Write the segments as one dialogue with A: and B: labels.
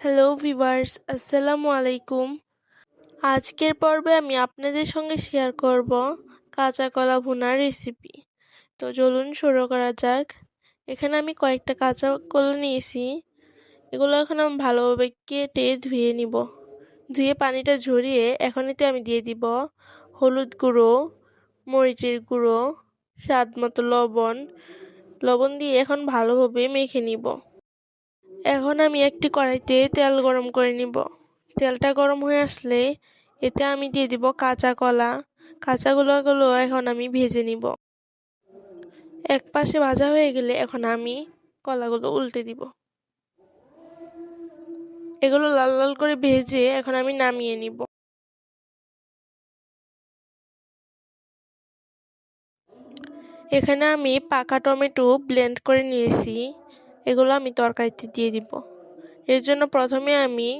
A: Hello viewers আসসালামু আলাইকুম আজকের পর্বে আমি আপনাদের সঙ্গে শেয়ার করব কাঁচা কলা ভুনার রেসিপি তো চলুন শুরু করা যাক। এখানে আমি কয়েকটা কাঁচা কলা নিয়েছি। এগুলো এখন আমি ভালোভাবে কেটে ধুয়ে নিব। ধুয়ে পানিটা ঝরিয়ে এখন এতে আমি দিয়ে দিব হলুদ গুঁড়ো, মরিচের গুঁড়ো, স্বাদ মতো লবণ। লবণ দিয়ে এখন ভালোভাবে মেখে নিব। এখন আমি একটি কড়াইতে তেল গরম করে নিব। তেলটা গরম হয়ে আসলে এতে আমি দিয়ে দিব কাঁচা কলা। কাঁচা কলাগুলো এখন আমি ভেজে নিব। এক পাশে ভাজা হয়ে গেলে এখন আমি কলাগুলো উল্টে দিব। এগুলো লাল লাল করে ভেজে এখন আমি নামিয়ে নিব। এখানে আমি পাকা টমেটো ব্লেন্ড করে নিয়েছি। এগুলো আমি তরকারিতে দিয়ে দিব। এর জন্য প্রথমে আমি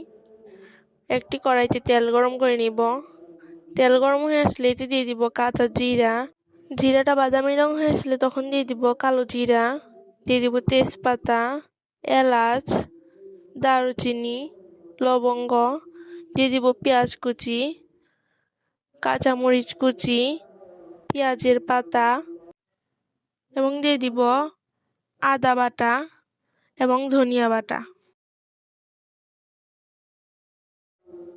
A: একটি কড়াইতে তেল গরম করে নিব। তেল গরম হয়ে আসলে এতে দিয়ে দিব কাঁচা জিরা। জিরাটা বাদামি রং হয়ে আসলে তখন দিয়ে দিব কালো জিরা। দিয়ে দিব তেজপাতা, এলাচ, দারুচিনি, লবঙ্গ। দিয়ে দিব পেঁয়াজ কুচি, কাঁচামরিচ কুচি, পেঁয়াজের পাতা এবং দিয়ে দিব আদা বাটা। এবং ধনিয়া বাটা।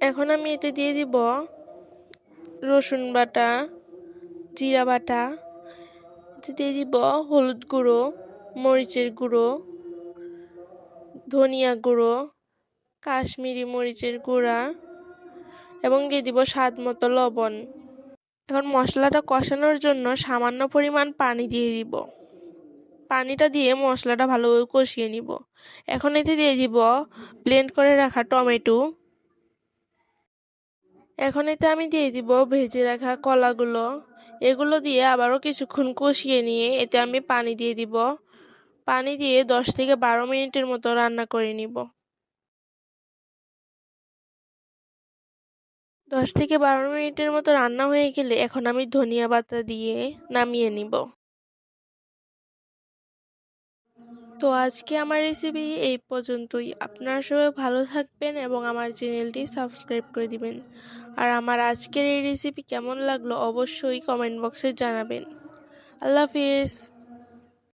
A: এখন আমি এতে দিয়ে দিব রসুন বাটা, জিরা বাটা। এতে দিয়ে দিব হলুদ গুঁড়ো, মরিচের গুঁড়ো, ধনিয়া গুঁড়ো, কাশ্মীরি মরিচের গুঁড়া এবং দিয়ে দিব স্বাদ মতো লবণ। এখন মশলাটা কষানোর জন্য সামান্য পরিমাণ পানি দিয়ে দিব। পানিটা দিয়ে মশলাটা ভালোভাবে কষিয়ে নিব। এখন এতে দিয়ে দিব ব্লেন্ড করে রাখা টমেটো। এখন এতে আমি দিয়ে দিব ভেজে রাখা কলাগুলো। এগুলো দিয়ে আবারও কিছুক্ষণ কষিয়ে নিয়ে এতে আমি পানি দিয়ে দিব। পানি দিয়ে দশ থেকে বারো মিনিটের মতো রান্না করে নিব। দশ থেকে বারো মিনিটের মতো রান্না হয়ে গেলে এখন আমি ধনিয়া পাতা দিয়ে নামিয়ে নিব। তো আজকে আমার রেসিপি এই পর্যন্তই। আপনারা সবাই ভালো থাকবেন এবং আমার চ্যানেলটি সাবস্ক্রাইব করে দিবেন। আর আমার আজকের এই রেসিপি কেমন লাগল অবশ্যই কমেন্ট বক্সে জানাবেন। আল্লাহ হাফিজ।